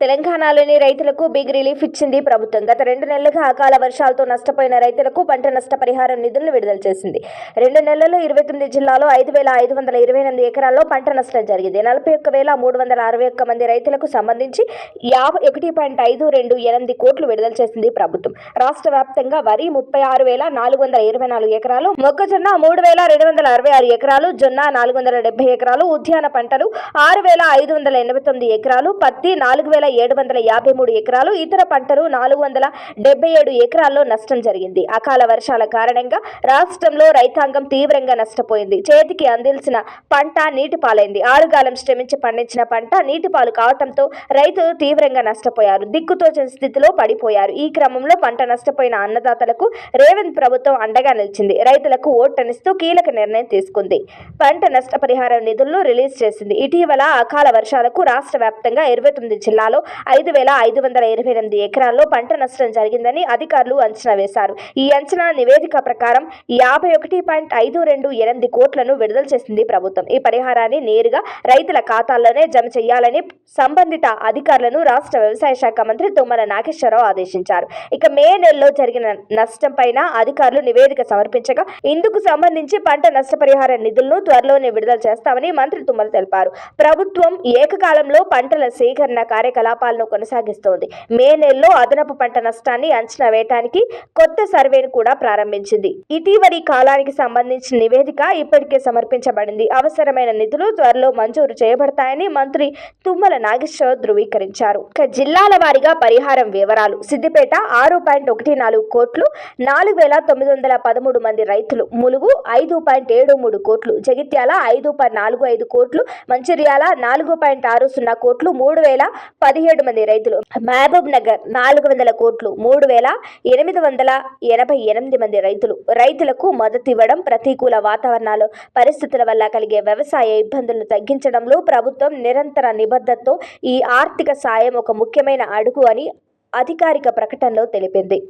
తెలంగాణలోని రైతులకు big relief ఇచ్చింది ప్రభుత్వం. గత రెండు నెలలుగా అకాల వర్షాలతో నష్టపోయిన రైతులకు పంట నష్టపరిహారం నిధులను విడుదల చేసింది. రెండు నెలల్లో ఇరవై తొమ్మిది జిల్లాలో ఐదు వేల ఐదు వందల ఇరవై ఎనిమిది ఎకరాల్లో పంట నష్టం జరిగింది. నలభై ఒక్క వేల మూడు వందల అరవై ఒక్క మంది రైతులకు సంబంధించి యాభై ఒకటి పాయింట్ ఐదు రెండు ఎనిమిది కోట్లు విడుదల చేసింది ప్రభుత్వం. రాష్ట్ర వ్యాప్తంగా వరి ముప్పై ఆరు వేల నాలుగు వందల ఇరవై నాలుగు ఎకరాలు మొక్కజొన్న మూడు వేల రెండు వందల అరవై ఆరు ఎకరాలు జొన్న నాలుగు వందల డెబ్బై ఎకరాలు ఉద్యాన పంటలు ఆరు వేల ఐదు వందల ఎనభై తొమ్మిది ఎకరాలు పత్తి నాలుగు వేల ఏడు వందల యాభై మూడు ఎకరాలు ఇతర పంటలు నాలుగు వందల డెబ్బై ఏడు ఎకరాల్లో నష్టం జరిగింది. అకాల వర్షాల కారణంగా రాష్ట్రంలో రైతాంగం తీవ్రంగా నష్టపోయింది. చేతికి అందిల్సిన పంట నీటి పాలైంది ఆరుగాలం శ్రమించి పండించిన పంట నీటి పాలు కావటంతో రైతులు తీవ్రంగా నష్టపోయారు. దిక్కుతోచిన స్థితిలో పడిపోయారు. ఈ క్రమంలో పంట నష్టపోయిన అన్నదాతలకు రేవంత్ ప్రభుత్వం అండగా నిలిచింది. రైతులకు ఓటనిస్తూ కీలక నిర్ణయం తీసుకుంది. పంట నష్టపరిహారం నిధులను రిలీజ్ చేసింది. ఇటీవల అకాల వర్షాలకు రాష్ట్ర వ్యాప్తంగా ఇరవై తొమ్మిది జిల్లాలో ఐదు వేల ఐదు వందల ఇరవై ఎనిమిది ఎకరాల్లో పంట నష్టం జరిగిందని అధికారులు అంచనా వేశారు. ఈ అంచనా నివేదిక ప్రకారం యాభై ఒకటి పాయింట్ ఐదు రెండు ఎనిమిది కోట్లను విడుదల చేసింది ప్రభుత్వం. ఈ పరిహారాన్ని నేరుగా రైతుల ఖాతాల్లోనే జమ చేయాలని సంబంధిత అధికారులను రాష్ట్ర వ్యవసాయ శాఖ మంత్రి తుమ్మల నాగేశ్వరరావు ఆదేశించారు. ఇక మే నెలలో జరిగిన నష్టం పైన అధికారులు నివేదిక సమర్పించగా ఇందుకు సంబంధించి పంట నష్టపరిహార నిధులను త్వరలోనే విడుదల చేస్తామని మంత్రి తుమ్మల తెలిపారు. ప్రభుత్వం ఏకకాలంలో పంటల సేకరణ కార్యకలాపాలను కొనసాగిస్తోంది. మే నెలలో అదనపు పంట నష్టాన్ని అంచనా వేయటానికి కొత్త సర్వేను కూడా ప్రారంభించింది. ఇటీవలి కాలానికి సంబంధించిన నివేదిక ఇప్పటికే సమర్పించబడింది. అవసరమైన నిధులు త్వరలో మంజూరు చేయబడతాయని మంత్రి తుమ్మల నాగేశ్వరరావు ధృవీకరించారు. ఇక జిల్లాల వారీగా పరిహారం వివరాలు. సిద్దిపేట ఆరు పాయింట్ ఒకటి నాలుగు కోట్లు నాలుగు వేల తొమ్మిది వందల పదమూడు మంది రైతులు. ములుగు ఐదు పాయింట్ ఏడు మూడు కోట్లు జగిత్యాల ఐదు పాయింట్ నాలుగు ఐదు కోట్లు మంచిర్యాల నాలుగు పాయింట్ ఆరు సున్నా కోట్లు మూడు వేల పదిహేడు మంది రైతులు. మహబూబ్ నగర్ నాలుగు వందల కోట్లు మూడు వేల ఎనిమిది వందల ఎనభై ఎనిమిది మంది రైతులు. రైతులకు మద్దతు ఇవ్వడం ప్రతికూల వాతావరణాలు పరిస్థితుల వల్ల కలిగే వ్యవసాయ ఇబ్బందులను తగ్గించడంలో ప్రభుత్వం నిరంతర నిబద్ధతతో ఈ ఆర్థిక సాయం ఒక ముఖ్యమైన అడుగు అని అధికారిక ప్రకటనలో తెలిపింది.